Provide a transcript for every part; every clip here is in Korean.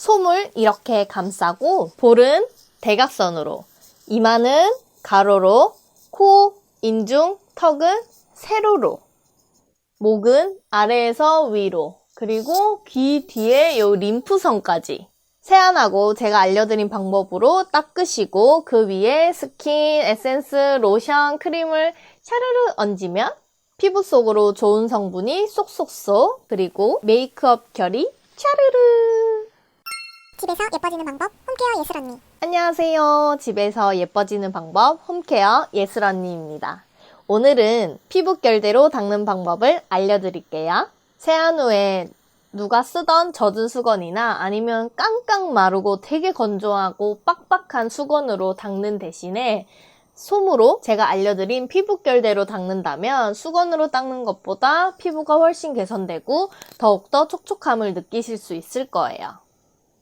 솜을 이렇게 감싸고 볼은 대각선으로 이마는 가로로 코, 인중, 턱은 세로로 목은 아래에서 위로 그리고 귀 뒤에 요 림프선까지. 세안하고 제가 알려드린 방법으로 닦으시고 그 위에 스킨, 에센스, 로션, 크림을 샤르르 얹으면 피부 속으로 좋은 성분이 쏙쏙쏙 그리고 메이크업 결이 집에서 예뻐지는 방법 홈케어 예슬 언니 안녕하세요. 집에서 예뻐지는 방법 홈케어 예슬 언니입니다. 오늘은 피부 결대로 닦는 방법을 알려드릴게요. 세안 후에 누가 쓰던 젖은 수건이나 아니면 깡깡 마르고 되게 건조하고 빡빡한 수건으로 닦는 대신에 솜으로 제가 알려드린 피부결대로 닦는다면 수건으로 닦는 것보다 피부가 훨씬 개선되고 더욱더 촉촉함을 느끼실 수 있을 거예요.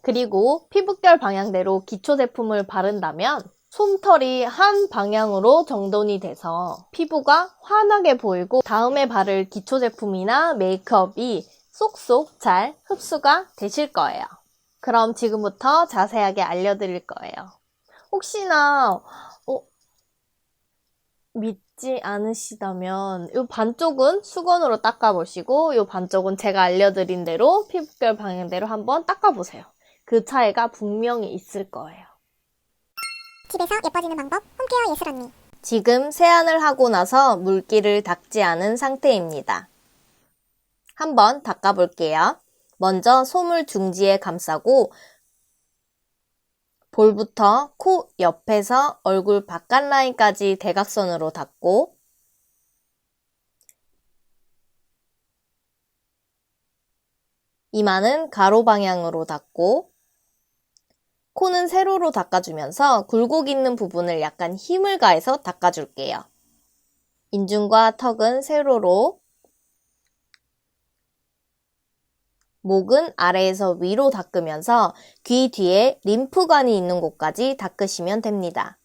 그리고 피부결 방향대로 기초 제품을 바른다면 솜털이 한 방향으로 정돈이 돼서 피부가 환하게 보이고 다음에 바를 기초 제품이나 메이크업이 쏙쏙 잘 흡수가 되실 거예요. 그럼 지금부터 자세하게 알려드릴 거예요. 혹시나 어, 믿지 않으시다면 이 반쪽은 수건으로 닦아보시고 이 반쪽은 제가 알려드린 대로 피부결 방향대로 한번 닦아보세요. 그 차이가 분명히 있을 거예요. 집에서 예뻐지는 방법 홈케어 예슬 언니 지금 세안을 하고 나서 물기를 닦지 않은 상태입니다. 한번 닦아볼게요. 먼저 솜을 중지에 감싸고 볼부터 코 옆에서 얼굴 바깥 라인까지 대각선으로 닦고 이마는 가로 방향으로 닦고 코는 세로로 닦아주면서 굴곡 있는 부분을 약간 힘을 가해서 닦아줄게요. 인중과 턱은 세로로 목은 아래에서 위로 닦으면서 귀 뒤에 림프관이 있는 곳까지 닦으시면 됩니다.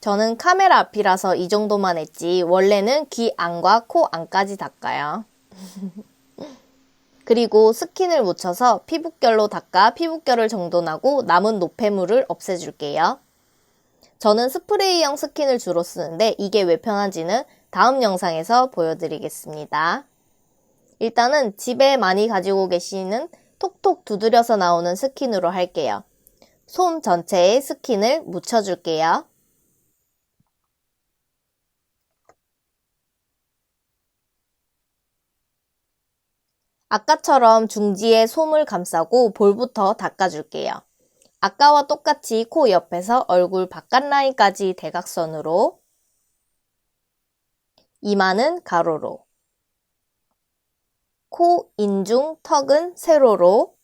저는 카메라 앞이라서 이 정도만 했지 원래는 귀 안과 코 안까지 닦아요. 그리고 스킨을 묻혀서 피부결로 닦아 피부결을 정돈하고 남은 노폐물을 없애줄게요. 저는 스프레이형 스킨을 주로 쓰는데 이게 왜 편한지는 다음 영상에서 보여드리겠습니다. 일단은 집에 많이 가지고 계시는 톡톡 두드려서 나오는 스킨으로 할게요. 솜 전체에 스킨을 묻혀줄게요. 아까처럼 중지에 솜을 감싸고 볼부터 닦아줄게요. 아까와 똑같이 코 옆에서 얼굴 바깥 라인까지 대각선으로 이마는 가로로 코, 인중, 턱은 세로로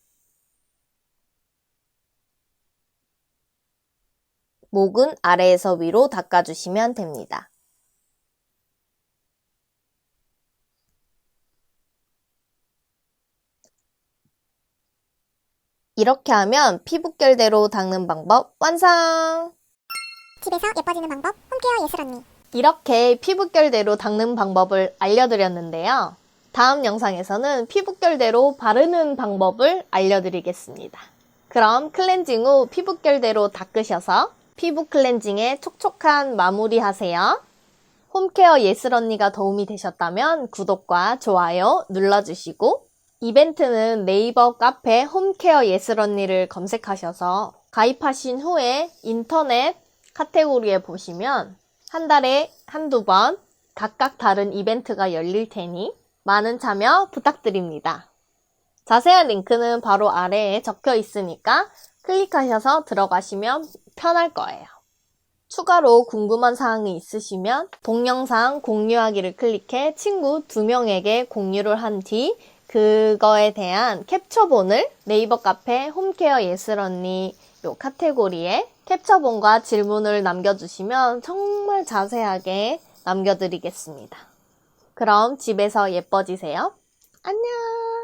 목은 아래에서 위로 닦아주시면 됩니다. 이렇게 하면 피부결대로 닦는 방법 완성! 집에서 예뻐지는 방법 홈케어 예슬 언니 이렇게 피부결대로 닦는 방법을 알려드렸는데요. 다음 영상에서는 피부결대로 바르는 방법을 알려드리겠습니다. 그럼 클렌징 후 피부결대로 닦으셔서 피부 클렌징에 촉촉한 마무리 하세요. 홈케어 예슬 언니가 도움이 되셨다면 구독과 좋아요 눌러주시고 이벤트는 네이버 카페 홈케어 예슬 언니를 검색하셔서 가입하신 후에 인터넷 카테고리에 보시면 한 달에 한두 번 각각 다른 이벤트가 열릴 테니 많은 참여 부탁드립니다. 자세한 링크는 바로 아래에 적혀 있으니까 클릭하셔서 들어가시면 편할 거예요. 추가로 궁금한 사항이 있으시면 동영상 공유하기를 클릭해 친구 두 명에게 공유를 한 뒤 그거에 대한 캡처본을 네이버 카페 홈케어 예슬 언니 요 카테고리에 캡처본과 질문을 남겨주시면 정말 자세하게 남겨드리겠습니다. 그럼 집에서 예뻐지세요. 안녕!